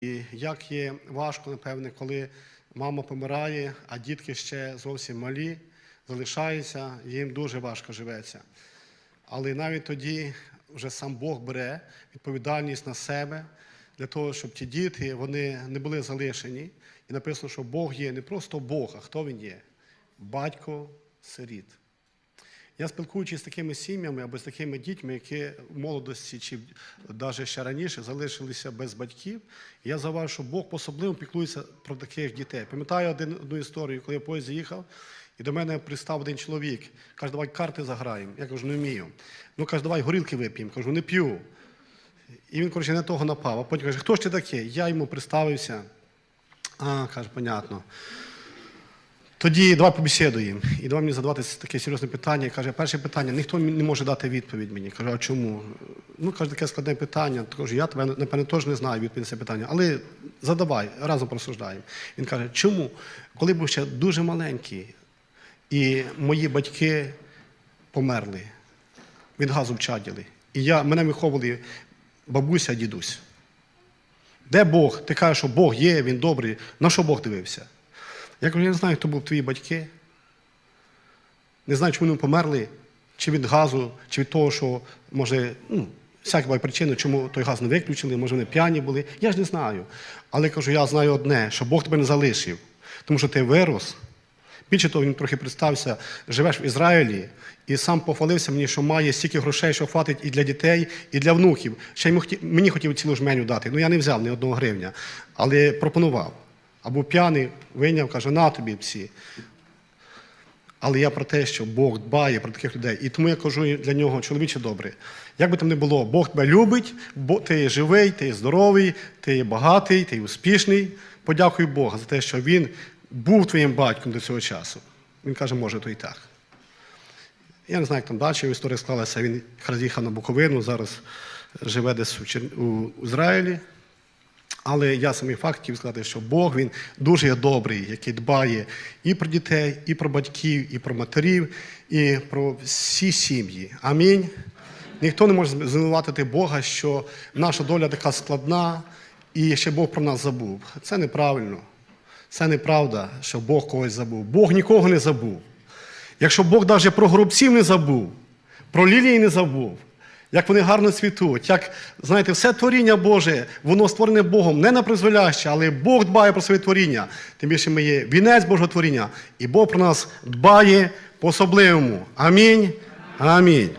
І як є важко, напевне, коли мама помирає, а дітки ще зовсім малі, залишаються, їм дуже важко живеться. Але навіть тоді вже сам Бог бере відповідальність на себе для того, щоб ті діти вони не були залишені. І написано, що Бог є не просто Бог, а хто він є? Батько сиріт. Я спілкуючись з такими сім'ями або з такими дітьми, які в молодості чи навіть ще раніше залишилися без батьків, я заважу, що Бог особливо піклується про таких дітей. Пам'ятаю одну історію, коли я в поїзді їхав, і до мене пристав один чоловік. Каже, давай карти заграємо. Я кажу, не вмію. Ну каже, давай горілки вип'ємо. Кажу, не п'ю. І він, коротше, на того напав. А потім каже, хто ж ти такий? Я йому представився. А, каже, понятно. Тоді давай побесідуємо. І давай мені задавати таке серйозне питання. І каже, перше питання, ніхто не може дати відповідь мені. Кажу, а чому? Ну, каже, таке складне питання. Кажу, я тебе, напевне, теж не знаю відповідь на це питання. Але задавай, разом просуждаємо. Він каже, чому? Коли був ще дуже маленький, і мої батьки померли, від газу вчаділи. І я, мене виховували бабуся, дідусь. Де Бог? Ти кажеш, що Бог є, він добрий. На що Бог дивився? Я кажу, я не знаю, хто був твої батьки. Не знаю, чому вони померли, чи від газу, чи від того, що, може, ну, всякі бувають причини, чому той газ не виключили, може вони п'яні були. Я ж не знаю. Але кажу, я знаю одне, що Бог тебе не залишив, тому що ти вирос. Більше того, він трохи представився, живеш в Ізраїлі і сам похвалився мені, що має стільки грошей, що хватить і для дітей, і для внуків. Ще хотів- мені хотів цілу жменю дати. Ну я не взяв ні одного гривня, але пропонував. Або п'яний вийняв, каже, на тобі всі. Але я про те, що Бог дбає про таких людей. І тому я кажу для нього, чоловіче добре. Як би там не було, Бог тебе любить, бо ти є живий, ти є здоровий, ти є багатий, ти є успішний. Подякуй Богу за те, що він був твоїм батьком до цього часу. Він каже, може, то і так. Я не знаю, як там далі історія склалася. Він якраз їхав на Буковину, зараз живе десь у Ізраїлі. Але я самий факт хотів сказати, що Бог він дуже є добрий, який дбає і про дітей, і про батьків, і про матерів, і про всі сім'ї. Амінь. Ніхто не може звинуватити Бога, що наша доля така складна, і ще Бог про нас забув. Це неправильно. Це неправда, що Бог когось забув. Бог нікого не забув. Якщо Бог навіть про горобців не забув, про лілії не забув, як вони гарно цвітуть, як, знаєте, все творіння Боже, воно створене Богом не на призволяще, але Бог дбає про своє творіння. Тим більше ми є вінець Божого творіння, і Бог про нас дбає по-особливому. Амінь. Амінь.